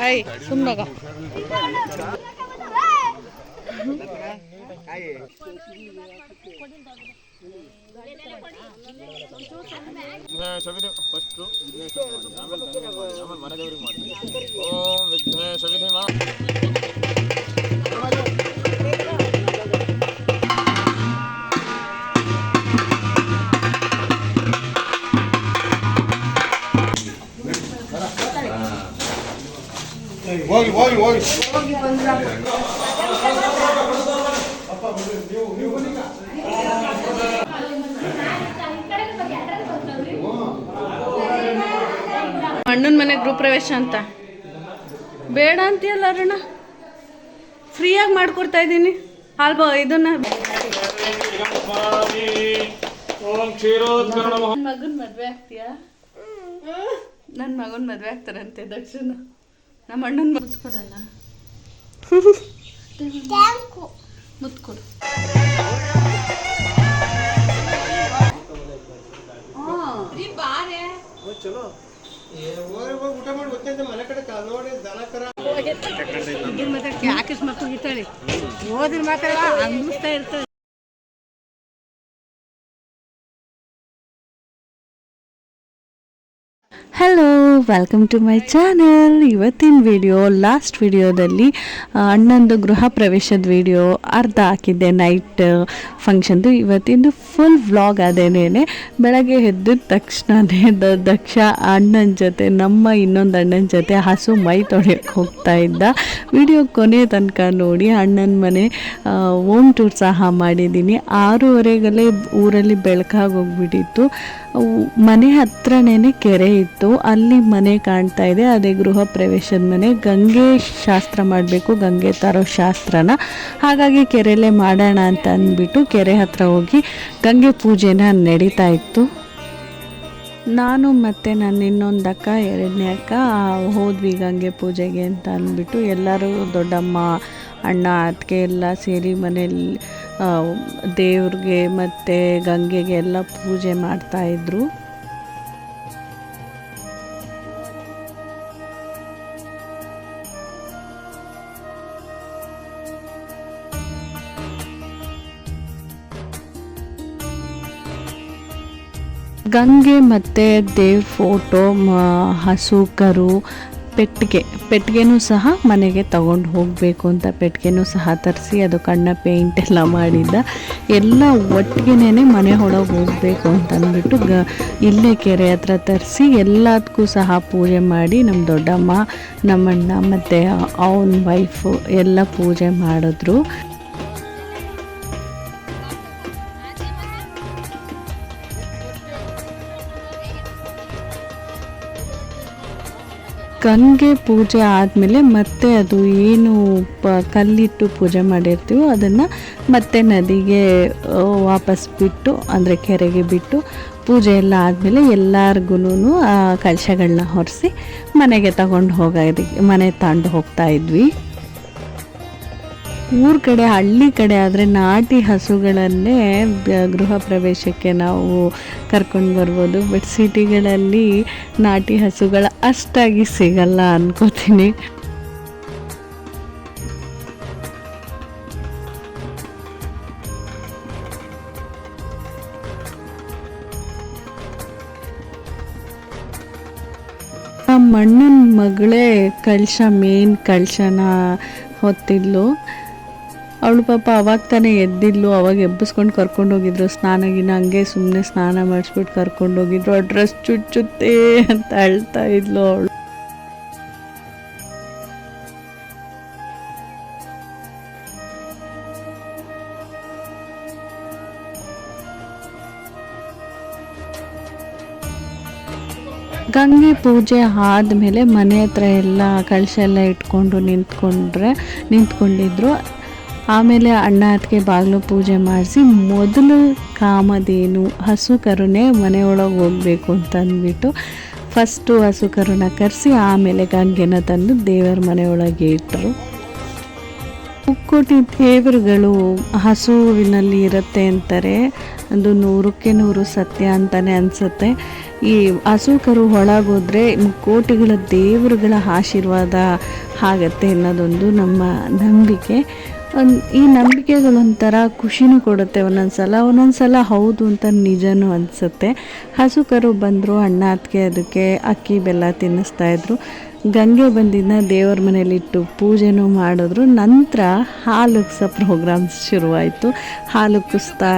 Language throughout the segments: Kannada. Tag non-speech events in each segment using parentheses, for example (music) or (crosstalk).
ಆಯ್ ಸುಮ್ಮಗ. ಫಸ್ಟು ವಿಘ್ನೇಶ ಮಾಡಿ ಆಮೇಲೆ ವಿಧಿಮ ಹೋಗಿ ಹೋಗಿ ಹೋಗಿ. ಅಣ್ಣನ ಮನೆ ಗೃಹ ಪ್ರವೇಶ ಅಂತ. ಬೇಡ ಅಂತೀಯಲ್ಲ ಅರುಣ? ಫ್ರೀಯಾಗಿ ಮಾಡ್ಕೊಡ್ತಾ ಇದ್ದೀನಿ. ಅಲ್ವಾ ಇದನ್ನ ನನ್ನ ಮಗನ ಮದುವೆ ಆಗ್ತೀಯಾ? ನನ್ನ ಮಗನ ಮದುವೆ ಆಗ್ತಾರಂತೆ ದಕ್ಷಿಣ. ನಮ್ಮ ಅಣ್ಣನ ಮುಚ್ಕೊಡಲ್ಲ? ಮುತ್ಕೊಡು. ಊಟ ಮಾಡಿ ಗೊತ್ತಿದ್ದೆ ಮನೆ ಕಡೆ ಕ- ನೋಡಿ ದನ ಕರ. ಯಾಕೆ ಮಕ್ಕಳು ಇತ್ತಾಳೆ ಓದಿನ ಮಾತಾಡ ಅಂದಿಸ್ತಾ ಇರ್ತಾರೆ hello welcome to my channel ಇವತ್ತಿನ ವಿಡಿಯೋ ಲಾಸ್ಟ್ ವಿಡಿಯೋದಲ್ಲಿ ಅಣ್ಣಂದು ಗೃಹ ಪ್ರವೇಶದ ವಿಡಿಯೋ ಅರ್ಧ ಹಾಕಿದ್ದೆ ನೈಟ್ ಫಂಕ್ಷನ್ದು ಇವತ್ತಿಂದು ಫುಲ್ ವ್ಲಾಗ್ ಅದೇನೇ ಬೆಳಗ್ಗೆ ಎದ್ದ ತಕ್ಷಣನೇ ದ, ದಕ್ಷ ಅಣ್ಣನ ಜೊತೆ, ನಮ್ಮ ಇನ್ನೊಂದು ಅಣ್ಣನ ಜೊತೆ ಹಸು ಮೈ ತೊಳೆಯೋಕ್ಕೆ ಹೋಗ್ತಾ ಇದ್ದ. ವಿಡಿಯೋ ಕೊನೆ ತನಕ ನೋಡಿ ಅಣ್ಣನ ಮನೆ ಓಮ್ ಟೂರ್ ಸಹ ಮಾಡಿದ್ದೀನಿ. ಆರೂವರೆಗಲ್ಲೇ ಊರಲ್ಲಿ ಬೆಳಕಾಗಿ ಹೋಗ್ಬಿಟ್ಟಿತ್ತು. ಮನೆ ಹತ್ರನೇ ಕೆರೆ ಇತ್ತು. ಅಲ್ಲಿ ಮನೆ ಕಾಣ್ತಾ ಇದೆ. ಅದೇ ಗೃಹ ಪ್ರವೇಶದ ಮನೆ. ಗಂಗೆ ಶಾಸ್ತ್ರ ಮಾಡಬೇಕು. ಗಂಗೆ ತರೋ ಶಾಸ್ತ್ರನ. ಹಾಗಾಗಿ ಕೆರೆಯಲ್ಲೇ ಮಾಡೋಣ ಅಂತ ಅಂದ್ಬಿಟ್ಟು ಕೆರೆ ಹತ್ರ ಹೋಗಿ ಗಂಗೆ ಪೂಜೆನ ನಡೀತಾ ಇತ್ತು. ನಾನು ಮತ್ತು ನನ್ನ ಇನ್ನೊಂದು ಅಕ್ಕ, ಎರಡನೇ ಅಕ್ಕ, ಹೋದ್ವಿ ಗಂಗೆ ಪೂಜೆಗೆ ಅಂತ ಅಂದ್ಬಿಟ್ಟು ಎಲ್ಲರೂ ದೊಡ್ಡಮ್ಮ, ಅಣ್ಣ ಅದಕ್ಕೆ ಎಲ್ಲ ಸೇರಿ ಮನೆಯಲ್ಲಿ ದೇವ್ರಿಗೆ ಮತ್ತು ಗಂಗೆಗೆ ಎಲ್ಲ ಪೂಜೆ ಮಾಡ್ತಾಯಿದ್ರು ಗಂಗೆ ಮತ್ತು ದೇವ್ ಫೋಟೋ ಹಸು, ಕರು, ಪೆಟ್ಟಿಗೆ. ಪೆಟ್ಟಿಗೆನೂ ಸಹ ಮನೆಗೆ ತಗೊಂಡು ಹೋಗಬೇಕು ಅಂತ ಪೆಟ್ಟಿಗೆನೂ ಸಹ ತರಿಸಿ, ಅದು ಕಣ್ಣ ಪೇಂಟ್ ಎಲ್ಲ ಮಾಡಿದ್ದ. ಎಲ್ಲ ಒಟ್ಟಿಗೆನೇ ಮನೆ ಒಳಗೆ ಹೋಗಬೇಕು ಅಂತ ಅಂದ್ಬಿಟ್ಟು ಗ, ಇಲ್ಲೇ ಕೆರೆ ಹತ್ರ ತರಿಸಿ ಎಲ್ಲದಕ್ಕೂ ಸಹ ಪೂಜೆ ಮಾಡಿ ನಮ್ಮ ದೊಡ್ಡಮ್ಮ, ನಮ್ಮಣ್ಣ ಮತ್ತು ಅವನ ವೈಫು ಎಲ್ಲ ಪೂಜೆ ಮಾಡಿದ್ರು. ಗಂಗೆ ಪೂಜೆ ಆದಮೇಲೆ ಮತ್ತೆ ಅದು ಏನು ಪ ಕಲ್ಲಿಟ್ಟು ಪೂಜೆ ಮಾಡಿರ್ತೀವೋ ಅದನ್ನು ಮತ್ತೆ ನದಿಗೆ ವಾಪಸ್ ಬಿಟ್ಟು, ಅಂದರೆ ಕೆರೆಗೆ ಬಿಟ್ಟು ಪೂಜೆ ಎಲ್ಲ ಆದಮೇಲೆ ಎಲ್ಲರಿಗೂ ಆ ಕಲಶಗಳನ್ನ ಹೊರಿಸಿ ಮನೆಗೆ ತಗೊಂಡು ಹೋಗೋದಕ್ಕೆ ಮನೆ ತಗೊಂಡು ಹೋಗ್ತಾ ಇದ್ವಿ. ಊರ ಕಡೆ, ಹಳ್ಳಿ ಕಡೆ ಆದರೆ ನಾಟಿ ಹಸುಗಳನ್ನೇ ಗೃಹ ಪ್ರವೇಶಕ್ಕೆ ನಾವು ಕರ್ಕೊಂಡು ಬರ್ಬೋದು. ಬಟ್ ಸಿಟಿಗಳಲ್ಲಿ ನಾಟಿ ಹಸುಗಳ ಅಷ್ಟಾಗಿ ಸಿಗಲ್ಲ ಅನ್ಕೋತೀನಿ. ಮಣ್ಣನ ಮಗಳೇ ಕಳಶ ಮೇನ್ ಕಳಶನ ಹೊತ್ತಿದ್ಲು. ಅವಳು ಪಾಪ ಅವಾಗ ತಾನೇ ಎದ್ದಿದ್ಲು, ಅವಾಗ ಎಬ್ಬಿಸ್ಕೊಂಡು ಕರ್ಕೊಂಡೋಗಿದ್ರು ಸ್ನಾನಗಿನ ಹಂಗೆ ಸುಮ್ಮನೆ ಸ್ನಾನ ಮಾಡಿಸ್ಬಿಟ್ಟು ಕರ್ಕೊಂಡೋಗಿದ್ರು ಆ ಡ್ರೆಸ್ ಚುಚ್ಚುತ್ತೆ ಅಂತ ಅಳ್ತಾ ಇದ್ಲು ಅವಳು. ಗಂಗೆ ಪೂಜೆ ಆದಮೇಲೆ ಮನೆ ಹತ್ರ ಎಲ್ಲ ಕಳಶ ಎಲ್ಲ ಇಟ್ಕೊಂಡು ನಿಂತ್ಕೊಂಡ್ರೆ ನಿಂತ್ಕೊಂಡಿದ್ರು. ಆಮೇಲೆ ಅಣ್ಣ ಅದಕ್ಕೆ ಬಾಗಿಲು ಪೂಜೆ ಮಾಡಿಸಿ ಮೊದಲು ಕಾಮಧೇನು, ಹಸು ಕರುಣೆ ಮನೆಯೊಳಗೆ ಹೋಗಬೇಕು ಅಂತ ಅಂದ್ಬಿಟ್ಟು ಫಸ್ಟು ಹಸು ಕರುನ ಕರೆಸಿ ಆಮೇಲೆ ಗಂಗೆನ ತಂದು ದೇವರ ಮನೆಯೊಳಗೆ ಇಟ್ಟರು. ಮುಕ್ಕೋಟಿ ದೇವರುಗಳು ಹಸುವಿನಲ್ಲಿ ಇರುತ್ತೆ ಅಂತಾರೆ, ಅದು ನೂರಕ್ಕೆ ನೂರು ಸತ್ಯ ಅಂತಲೇ ಅನಿಸುತ್ತೆ. ಈ ಹಸು ಕರು ಒಳಗೋದ್ರೆ ಕೋಟಿಗಳ ದೇವರುಗಳ ಆಶೀರ್ವಾದ ಆಗತ್ತೆ ಅನ್ನೋದೊಂದು ನಮ್ಮ ನಂಬಿಕೆ. ಒಂದ್- ಈ ನಂಬಿಕೆಗಳೊಂಥರ ಖುಷಿನೂ ಕೊಡುತ್ತೆ ಒಂದೊಂದು ಸಲ ಒಂದೊಂದು ಸಲ ಹೌದು ಅಂತ ನಿಜನೂ ಅನಿಸುತ್ತೆ. ಹಸು ಕರು ಬಂದರು, ಅಣ್ಣ ಅದಕ್ಕೆ ಅದಕ್ಕೆ ಅಕ್ಕಿ ಬೆಲ್ಲ ತಿನ್ನಿಸ್ತಾ ಇದ್ರು. ಗಂಗೆ ಬಂದಿದ್ದ ದೇವ್ರ ಮನೇಲಿಟ್ಟು ಪೂಜೆನೂ ಮಾಡಿದ್ರು. ನಂತರ ಹಾಲು ಉಗ್ಸೋ ಪ್ರೋಗ್ರಾಮ್ಸ್ ಶುರುವಾಯಿತು. ಹಾಲು ಉಗ್ಗಿಸ್ತಾ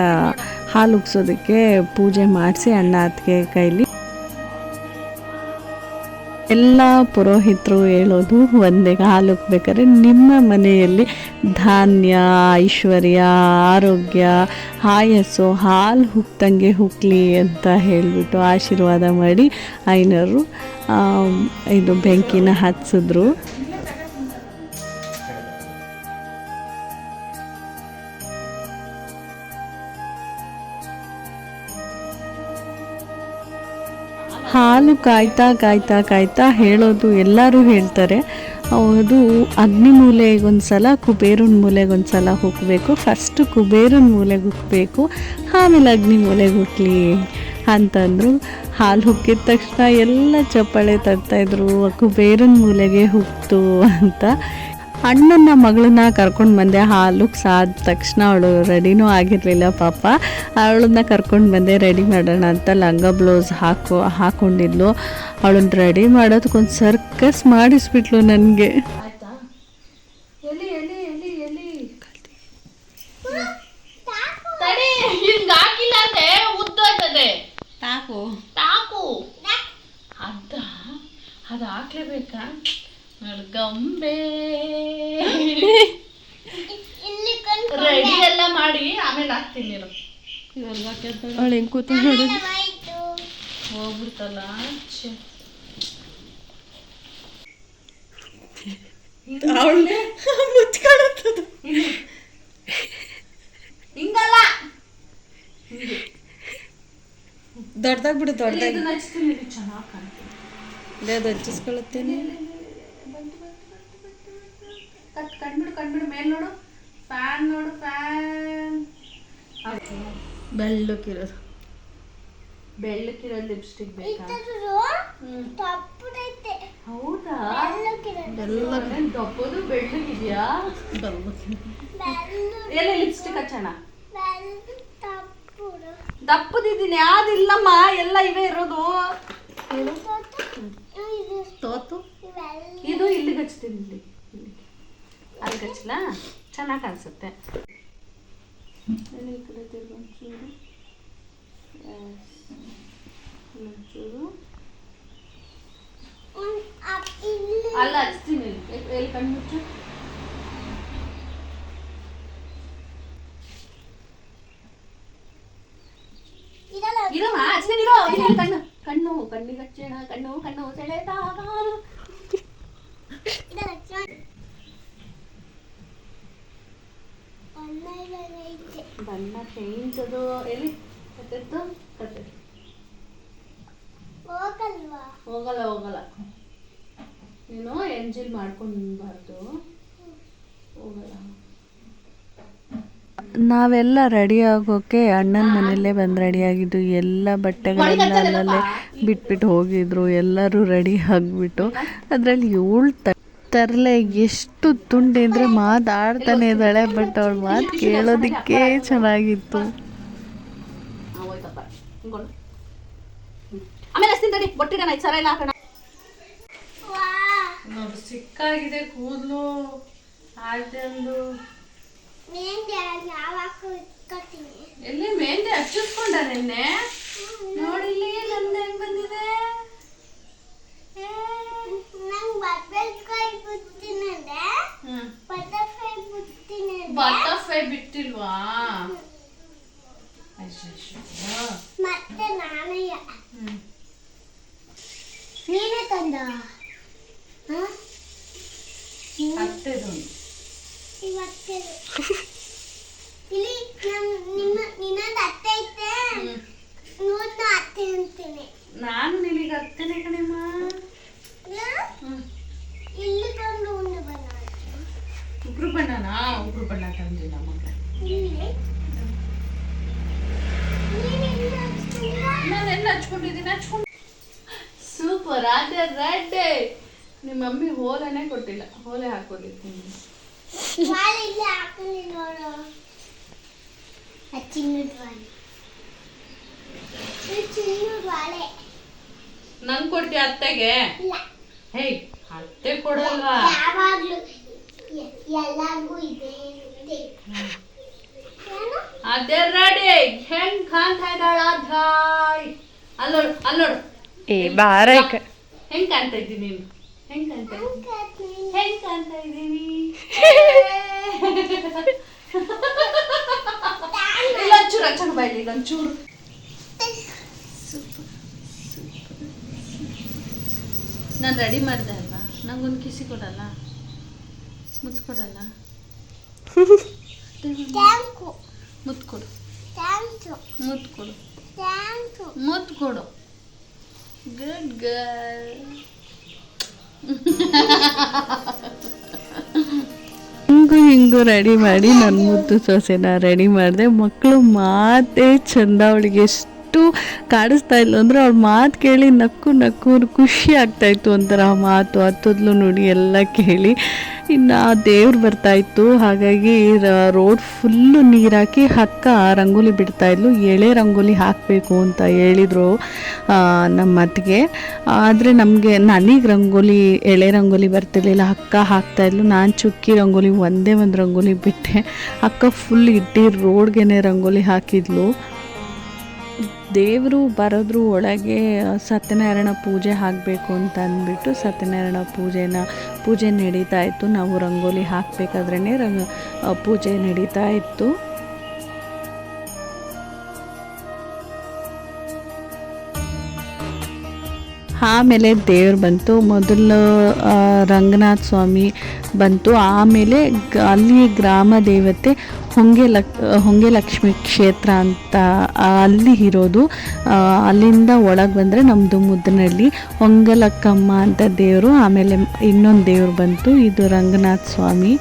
ಹಾಲು ಉಗ್ಸೋದಕ್ಕೆ ಪೂಜೆ ಮಾಡಿಸಿ ಅಣ್ಣ ಅದಕ್ಕೆ ಕೈಲಿ ಎಲ್ಲ ಪುರೋಹಿತರು ಹೇಳೋದು ಒಂದೇ ಹಾಲು ಬೇಕಾದ್ರೆ ನಿಮ್ಮ ಮನೆಯಲ್ಲಿ ಧಾನ್ಯ, ಐಶ್ವರ್ಯ, ಆರೋಗ್ಯ ಆಯಸ್ಸು ಹಾಲು ಹುಕ್ತಂಗೆ ಹುಕ್ಲಿ ಅಂತ ಹೇಳಿಬಿಟ್ಟು ಆಶೀರ್ವಾದ ಮಾಡಿ ಐನರು ಇದು ಬೆಂಕಿನ ಹಚ್ಚಿದ್ರು ಹಾಲು ಕಾಯ್ತಾ ಕಾಯ್ತಾ ಕಾಯ್ತಾ ಹೇಳೋದು ಎಲ್ಲರೂ ಹೇಳ್ತಾರೆ. ಅದು ಅಗ್ನಿ ಮೂಲೆಗೊಂದು ಸಲ ಕುಬೇರನ ಮೂಲೆಗೊಂದು ಸಲ ಹುಕ್ಕಬೇಕು ಫಸ್ಟು ಕುಬೇರನ ಮೂಲೆಗೆ ಹುಕ್ಕಬೇಕು ಆಮೇಲೆ ಅಗ್ನಿ ಮೂಲೆಗೆ ಹುಕ್ಲಿ ಅಂತಂದರು. ಹಾಲು ಹುಕ್ಕಿದ ತಕ್ಷಣ ಎಲ್ಲ ಚಪ್ಪಾಳೆ ತಟ್ತಾಯಿದ್ರು ಕುಬೇರನ ಮೂಲೆಗೆ ಹುಕ್ತು ಅಂತ. ಅಣ್ಣನ ಮಗಳನ್ನ ಕರ್ಕೊಂಡು ಬಂದೆ. ಹಾಲು ಸಾದ ತಕ್ಷಣ ಅವಳು ರೆಡಿನೂ ಆಗಿರಲಿಲ್ಲ ಪಾಪ. ಅವಳನ್ನ ಕರ್ಕೊಂಡು ಬಂದೆ ರೆಡಿ ಮಾಡೋಣ ಅಂತ. ಲಂಗ ಬ್ಲೌಸ್ ಹಾಕೋ ಹಾಕೊಂಡಿದ್ಲು. ಅವಳನ್ನ ರೆಡಿ ಮಾಡೋದಕ್ಕೊಂದು ಸರ್ಕಸ್ ಮಾಡಿಸ್ಬಿಟ್ಲು ನನಗೆ. ತಾಕು. ಅದು ಹಾಕ್ಲೇಬೇಕಾ? ನೋಡು, ಗೊಂಬೆ. ರೆಡಿ ಎಲ್ಲ ಮಾಡಿ ಆಮೇಲೆ ಹಾಕ್ತೀನಿ ಇವೆಲ್ಲ ಅವಳು ಹೆಂಗ್ ಕೂತು ನೋಡು. ಹೋಗ್ಬಿಡ್ತಲ್ಲ ಛೆ. ಹಿಂಗಲ್ಲ. ದೊಡ್ಡದಾಗಿ. ಬಿಡು ದೊಡ್ಡದಾಗಿ ಚೆನ್ನಾಗ್ ಕಾಣ್ತದೆ ಅದು ಹಚ್ಚಿಸ್ಕೊಳತ್ತೇನೆ ಕಣ್ಬಿಡು ಮೇಲ್ ನೋಡು. ಫ್ಯಾನ್ ನೋಡು ಫ್ಯಾನ್ ಬೆಳ್ಳಕ್ಕಿರೋದು. ಬೆಳ್ಳಕ್ಕಿರೋ ಲಿಪ್ಸ್ಟಿಕ್ ಬೇಕಾ? ಹೌದಾ? ದಪ್ಪದು ಬೆಳ್ಳಗಿದ್ಯಾ? ಎಲ್ಲ ಲಿಪ್ಸ್ಟಿಕ್ ಹಚ್ಚೋಣ? ದಪ್ಪದಿದ್ದೀನಿ ಯಾವ್ದಿಲ್ಲಮ್ಮ ಎಲ್ಲ ಇವೇ ಇರೋದು. ತೋತು. ಇದು ಇಲ್ಲಿಗೆ ಹಚ್ತೀನಿ ಇಲ್ಲಿ. ಅಲ್ಲಿಗೆ ಹಚ್ಚಲ ಚೆನ್ನಾಗಿ ಕಾಣಿಸುತ್ತೆ ಈ ಕಡೆ ತಿರ್ಗು ಒಂಚೂರು. ಒಂಚೂರು ಅಲ್ಲ ಹಚ್ತೀನಿ. ಎಲ್ಲಿ- ಕಣ್ಮುಚ್ಚು ಕಣ್ಣು ಇರಮ್ಮ ಹಚ್ತೀನಿ ಇರೋ. ಇಲ್ಲಿ ಕಣ್ಣು. ಕಣ್ಣು ಕಣ್ಣಿಗೆ ಹಚ್ಚೋಣ ಕಣ್ಣು ಕಣ್ಣು ಸೆಳೆದಾಗ ಬಣ್ಣ ಪೇಂಟ್ ಅದು ಎಲ್ಲಿ? ಕಟ್ಟಿದ್ದು? ಕಟ್ಟಿ ಹೋಗಲ್ಲ ಹೋಗಲ್ಲ. ನೀನು ಎಂಜಿಲ್ ಮಾಡ್ಕೊಂಡ್ಬಾರ್ದು ಹೋಗಲ್ಲ. ನಾವೆಲ್ಲ ರೆಡಿ ಆಗೋಕೆ ಅಣ್ಣನ ಮನೆಯಲ್ಲೇ ಬಂದು ರೆಡಿ ಆಗಿದ್ದು ಎಲ್ಲ ಬಟ್ಟೆಗಳೆಲ್ಲ ಅಲ್ಲಲ್ಲೇ ಬಿಟ್ಬಿಟ್ಟು ಹೋಗಿದ್ರು ಎಲ್ಲರೂ ರೆಡಿ ಆಗಿಬಿಟ್ಟು. ಅದರಲ್ಲಿ ಏಳು ತರಲೆ ಎಷ್ಟು ತುಂಡಿ ಅಂದರೆ ಮಾತಾಡ್ತಾನೆ ಇದ್ದಾಳೆ ಬಟ್ ಅವಳ ಮಾತು ಕೇಳೋದಕ್ಕೆ ಚೆನ್ನಾಗಿತ್ತು. ಸಿಕ್ಕಾಗಿದೆ ಕೂದಲು. ಆಯ್ತು ಎಲ್ಲಿ ಮೆಹಂದಿ ಹಚ್ಚಿಸ್ಕೊಂಡ ನಿನ್ನೆ? ನೋಡಿಲ್ಲಿ ನಂದು ಹೆಂಗ್ ಬಂದಿದೆ? ಏ. ಹ್ಮ್. ಬಟರ್ಫ್ಲೈ ಬಿಟ್ಟಿಲ್ವಾ ಅಯ್ಯಯ್ಯೋ. ಮತ್ತೆ ನಾನೇ ಹ್ಮ್. ನೀನೇ ತಂದ ಅತ್ತೆದು ಇವತ್ತೆ ಇಲ್ಲಿ ನಮ್ ನಿಮ್ಮ ನಿನ್ನೊಂದು ಅತ್ತೆ ಐತೆ ನೋಡ್ನ ಅತ್ತೆ ಅಂತೀನಿ ನಾನು ನಿನಗೆ ಅತ್ತೆನೆ ಕಣಮ್ಮ ಹ್ಮ್. ಇಲ್ಲಿ ಬಂದು ಉಂಡು ಬಣ್ಣ ಉಗ್ರು ಬಣ್ಣನಾ ಉಗ್ರು ಬಣ್ಣ ತಂದಿ ನಮ್ಮ ಇಲ್ಲಿ ನೀನು ಇಲ್ಲಿ ಹಚ್ಕೊಂಡ ನಾನು ಎಲ್ಲ ಹಚ್ಕೊಂಡಿದ್ದೀನಿ ಹಚ್ಕೊಂಡು. ಸೂಪರ್ ಅದೇ ರೆಡ್ಡೆ ನಿಮ್ಮ ಮಮ್ಮಿ ಹೋಲೆನೇ ಕೊಟ್ಟಿಲ್ಲ ಹೋಲೆ ಹಾಕೊಟ್ಟಿರ್ತೀನಿ ನನ್ ಕೊಡ್ತೀಯ ಅತ್ತೆಗೆ? ಹೇ ಅತ್ತೆ ಕೊಡಲ್ವಾ? ಅದೇ ರೆಡಿ ಹೆಂಗ್ ಕಾಣ್ತಾ ಅಲ್ಲೋಡು ಅಲ್ಲೋಡು ಏ ಬಾರ ಹೆಂಗ್ ಕಾಣ್ತಾ ಇದ್ದೀನಿ ನೀನು? ಹೆಂಗ್ ಕಾಣ್ತಾ ಇದ್ದೀನಿ? ಹೆಂಗ್ ಕಾಣ್ತಾ ಇದ್ದೀನಿ? (laughs) ಇಲ್ಲೊಂಚೂರು ಅಚ್ಚನ ಬಾಯ್ಲಿ ಇಲ್ಲೊಂಚೂರು. ನಾನು ರೆಡಿ ಮಾಡಿದೆ ಅಲ್ವಾ? ನಂಗೊಂದು ಕಿಸಿ ಕೊಡಲ್ಲ? ಮುತ್ತು ಕೊಡಲ್ಲ? ಮುತ್ತು ಕೊಡು. ಮುತ್ತು ಕೊಡು. ಮುತ್ತು ಕೊಡು. Good girl. ಹಿಂಗು ಹಿಂಗು ರೆಡಿ ಮಾಡಿ ನನ್ನ ಮುದ್ದು ಸೊಸೆನ ರೆಡಿ ಮಾಡಿದೆ ಮಕ್ಕಳು ಮಾತೇ ಚಂದ ಅವಳಿಗೆ ಎಷ್ಟು ಕಾಡಿಸ್ತಾ ಇಲ್ಲ ಅಂದರೆ ಅವ್ರ ಮಾತು ಕೇಳಿ ನಕ್ಕು ನಕ್ಕು ಖುಷಿ ಆಗ್ತಾಯಿತ್ತು ಒಂಥರ ಮಾತು, ಹತ್ತದ್ಲು ನುಡಿ ಎಲ್ಲ ಕೇಳಿ. ಇನ್ನು ದೇವ್ರು ಬರ್ತಾಯಿತ್ತು ಹಾಗಾಗಿ ರೋಡ್ ಫುಲ್ಲು ನೀರು ಹಾಕಿ ಅಕ್ಕ ರಂಗೋಲಿ ಬಿಡ್ತಾಯಿದ್ಲು ಎಳೆ ರಂಗೋಲಿ ಹಾಕಬೇಕು ಅಂತ ಹೇಳಿದರು ನಮ್ಮ ಅತ್ತಿಗೆ. ಆದರೆ ನಮಗೆ ನನಗೆ ರಂಗೋಲಿ, ಎಳೆ ರಂಗೋಲಿ ಬರ್ತಿರ್ಲಿಲ್ಲ. ಅಕ್ಕ ಹಾಕ್ತಾಯಿದ್ಲು ನಾನು ಚುಕ್ಕಿ ರಂಗೋಲಿ, ಒಂದೇ ಒಂದು ರಂಗೋಲಿ ಬಿಟ್ಟೆ. ಅಕ್ಕ ಫುಲ್ ಇಟ್ಟಿ ರೋಡ್ಗೆನೆ ರಂಗೋಲಿ ಹಾಕಿದ್ಲು. ದೇವರು ಬರೋದ್ರ ಒಳಗೆ ಸತ್ಯನಾರಾಯಣ ಪೂಜೆ ಆಗಬೇಕು ಅಂತ ಅಂದ್ಬಿಟ್ಟು ಸತ್ಯನಾರಾಯಣ ಪೂಜೆನ, ಪೂಜೆ ನಡೀತಾ ಇತ್ತು. ನಾವು ರಂಗೋಲಿ ಹಾಕಬೇಕಾದ್ರೇ ರಂಗ ಪೂಜೆ ನಡೀತಾ ಇತ್ತು. ಆಮೇಲೆ ದೇವ್ರು ಬಂತು. ಮೊದಲು ರಂಗನಾಥ ಸ್ವಾಮಿ ಬಂತು. ಆಮೇಲೆ ಅಲ್ಲಿ ಗ್ರಾಮ ದೇವತೆ ಹೊಂಗೆ ಲಕ್, ಹೊಂಗೆ ಲಕ್ಷ್ಮಿ ಕ್ಷೇತ್ರ ಅಂತ ಅಲ್ಲಿ ಇರೋದು. ಅಲ್ಲಿಂದ ಒಳಗೆ ಬಂದರೆ ನಮ್ಮದು ಮುದ್ದನಹಳ್ಳಿ ಹೊಂಗಲಕ್ಕಮ್ಮ ಅಂತ ದೇವರು, ಆಮೇಲೆ ಇನ್ನೊಂದು ದೇವರು ಬಂತು, ಇದು ರಂಗನಾಥ ಸ್ವಾಮಿ.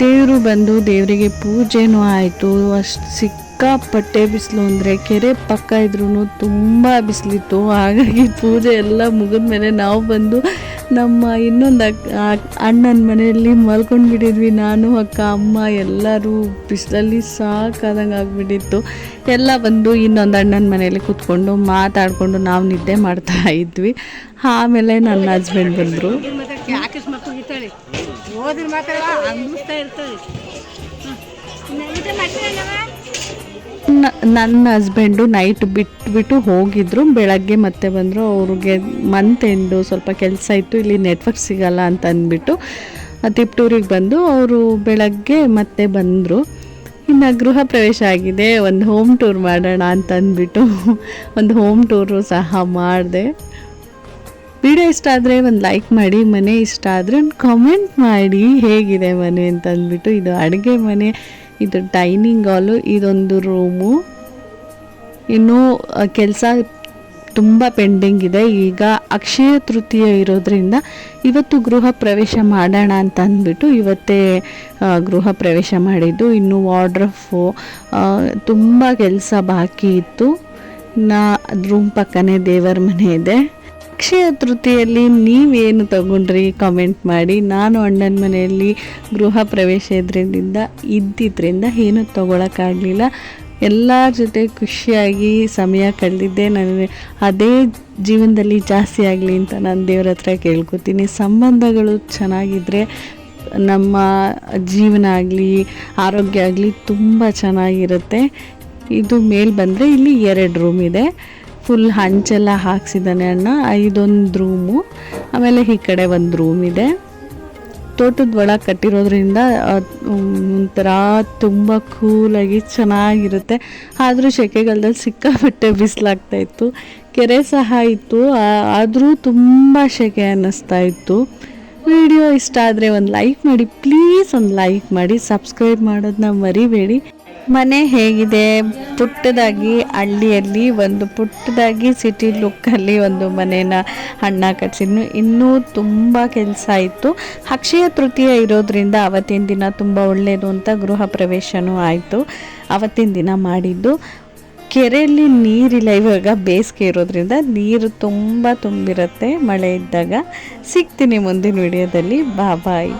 ದೇವರು ಬಂದು ದೇವರಿಗೆ ಪೂಜೆನೂ ಆಯಿತು, ಅಷ್ಟು ಸಿಕ್ಕಾಪಟ್ಟೆ ಬಿಸಿಲು ಅಂದರೆ ಕೆರೆ ಪಕ್ಕ ಇದ್ರೂ ತುಂಬ ಬಿಸಿಲಿತ್ತು. ಹಾಗಾಗಿ ಪೂಜೆ ಎಲ್ಲ ಮುಗಿದ್ಮೇಲೆ ನಾವು ಬಂದು ನಮ್ಮ ಇನ್ನೊಂದು ಅಣ್ಣನ ಮನೆಯಲ್ಲಿ ಮಲ್ಕೊಂಡು ಬಿಟ್ಟಿದ್ವಿ. ನಾನು, ಅಕ್ಕ, ಅಮ್ಮ ಎಲ್ಲರೂ ಬಿಸಿಲಲ್ಲಿ ಸಾಕಾದಂಗೆ ಆಗಿಬಿಟ್ಟಿತ್ತು. ಎಲ್ಲ ಬಂದು ಇನ್ನೊಂದು ಅಣ್ಣನ ಮನೆಯಲ್ಲಿ ಕೂತ್ಕೊಂಡು ಮಾತಾಡಿಕೊಂಡು ನಾವು ನಿದ್ದೆ ಮಾಡ್ತಾ ಇದ್ವಿ. ಆಮೇಲೆ ನನ್ನ ಹಸ್ಬೆಂಡ್ ಬಂದರು. ನ- ನನ್ನ ಹಸ್ಬೆಂಡು ನೈಟ್ ಬಿಟ್ಬಿಟ್ಟು ಹೋಗಿದ್ರು. ಬೆಳಗ್ಗೆ ಮತ್ತೆ ಬಂದರು, ಅವ್ರಿಗೆ ಮಂತ್ ಎಂಡು ಸ್ವಲ್ಪ ಕೆಲಸ ಇತ್ತು. ಇಲ್ಲಿ ನೆಟ್ವರ್ಕ್ ಸಿಗಲ್ಲ ಅಂತ ಅಂದ್ಬಿಟ್ಟು ತಿಪ್ಟೂರಿಗೆ ಬಂದು ಅವರು ಬೆಳಗ್ಗೆ ಮತ್ತೆ ಬಂದರು. ಇನ್ನು ಗೃಹ ಪ್ರವೇಶ ಆಗಿದೆ. ಒಂದು ಹೋಮ್ ಟೂರ್ ಮಾಡೋಣ ಅಂತ ಅಂದ್ಬಿಟ್ಟು ಒಂದು ಹೋಮ್ ಟೂರು ಸಹ ಮಾಡಿದೆ. ವಿಡಿಯೋ ಇಷ್ಟ ಆದರೆ ಒಂದು ಲೈಕ್ ಮಾಡಿ, ಮನೆ ಇಷ್ಟ ಆದರೆ ಒಂದು ಕಾಮೆಂಟ್ ಮಾಡಿ. ಹೇಗಿದೆ ಮನೆ ಅಂತ ಅಂದ್ಬಿಟ್ಟು ಇದು ಅಡುಗೆ ಮನೆ. ಇದು ಡೈನಿಂಗ್ ಹಾಲು ಇದೊಂದು ರೂಮು ಇನ್ನೂ ಕೆಲಸ ತುಂಬ ಪೆಂಡಿಂಗ್ ಇದೆ. ಈಗ ಅಕ್ಷಯ ತೃತೀಯ ಇರೋದ್ರಿಂದ ಇವತ್ತು ಗೃಹ ಪ್ರವೇಶ ಮಾಡೋಣ ಅಂತ ಅಂದ್ಬಿಟ್ಟು ಇವತ್ತೇ ಗೃಹ ಪ್ರವೇಶ ಮಾಡಿದ್ದು. ಇನ್ನು ವಾರ್ಡ್ರಫು ತುಂಬ ಕೆಲಸ ಬಾಕಿ ಇತ್ತು. ನಾ ರೂಮ್ ಪಕ್ಕನೇ ದೇವರ ಮನೆ ಇದೆ. ಅಕ್ಷಯ ತೃತೀಯಲ್ಲಿ ನೀವೇನು ತಗೊಂಡ್ರಿ ಕಾಮೆಂಟ್ ಮಾಡಿ. ನಾನು ಅಣ್ಣನ ಮನೆಯಲ್ಲಿ ಗೃಹ ಪ್ರವೇಶ ಇದ್ರಿಂದ ಇದ್ದಿದ್ದರಿಂದ ಏನು ತಗೊಳಕ್ಕಾಗಲಿಲ್ಲ. ಎಲ್ಲರ ಜೊತೆ ಖುಷಿಯಾಗಿ ಸಮಯ ಕಳೆದಿದ್ದೆ. ನನಗೆ ಅದೇ ಜೀವನದಲ್ಲಿ ಜಾಸ್ತಿ ಆಗಲಿ ಅಂತ ನಾನು ದೇವ್ರ ಹತ್ರ ಕೇಳ್ಕೊತೀನಿ. ಸಂಬಂಧಗಳು ಚೆನ್ನಾಗಿದ್ದರೆ ನಮ್ಮ ಜೀವನ ಆಗಲಿ, ಆರೋಗ್ಯ ಆಗಲಿ ತುಂಬ ಚೆನ್ನಾಗಿರುತ್ತೆ. ಇದು ಮೇಲೆ ಬಂದರೆ ಇಲ್ಲಿ ಎರಡು ರೂಮ್ ಇದೆ. ಫುಲ್ ಹಂಚೆಲ್ಲ ಹಾಕ್ಸಿದ್ದಾನೆ ಅಣ್ಣ. ಐದೊಂದು ರೂಮು ಆಮೇಲೆ ಈ ಕಡೆ ಒಂದು ರೂಮ್ ಇದೆ. ತೋಟದ ಒಳಗೆ ಕಟ್ಟಿರೋದ್ರಿಂದ ಒಂಥರ ತುಂಬ ಕೂಲಾಗಿ ಚೆನ್ನಾಗಿರುತ್ತೆ. ಆದರೂ ಸೆಕೆಗಾಲದಲ್ಲಿ ಸಿಕ್ಕಾಪಟ್ಟೆ ಬಿಸಿಲಾಗ್ತಾ ಇತ್ತು. ಕೆರೆ ಸಹ ಇತ್ತು. ಆದರೂ ತುಂಬ ಸೆಕೆ ಅನ್ನಿಸ್ತಾ ಇತ್ತು. ವಿಡಿಯೋ ಇಷ್ಟ ಆದರೆ ಒಂದು ಲೈಕ್ ಮಾಡಿ. ಪ್ಲೀಸ್ ಒಂದು ಲೈಕ್ ಮಾಡಿ. ಸಬ್ಸ್ಕ್ರೈಬ್ ಮಾಡೋದನ್ನ ಮರಿಬೇಡಿ. ಮನೆ ಹೇಗಿದೆ? ಪುಟ್ಟದಾಗಿ ಹಳ್ಳಿಯಲ್ಲಿ ಒಂದು ಪುಟ್ಟದಾಗಿ ಸಿಟಿ ಲುಕ್ಕಲ್ಲಿ ಒಂದು ಮನೇನ ಅಣ್ಣ ಕಟ್ಸಿದ್ನು. ಇನ್ನೂ ತುಂಬ ಕೆಲಸ ಇತ್ತು. ಅಕ್ಷಯ ತೃತೀಯ ಇರೋದ್ರಿಂದ ಅವತ್ತಿನ ದಿನ ತುಂಬ ಒಳ್ಳೆಯದು ಅಂತ ಗೃಹ ಪ್ರವೇಶನೂ ಆಯಿತು. ಅವತ್ತಿನ ದಿನ ಮಾಡಿದ್ದು. ಕೆರೆಯಲ್ಲಿ ನೀರಿಲ್ಲ, ಇವಾಗ ಬೇಸಿಗೆ ಇರೋದ್ರಿಂದ ನೀರು ತುಂಬ ತುಂಬಿರುತ್ತೆ ಮಳೆ ಇದ್ದಾಗ. ಸಿಗ್ತೀನಿ ಮುಂದಿನ ವಿಡಿಯೋದಲ್ಲಿ. ಬಾ ಬಾಯ್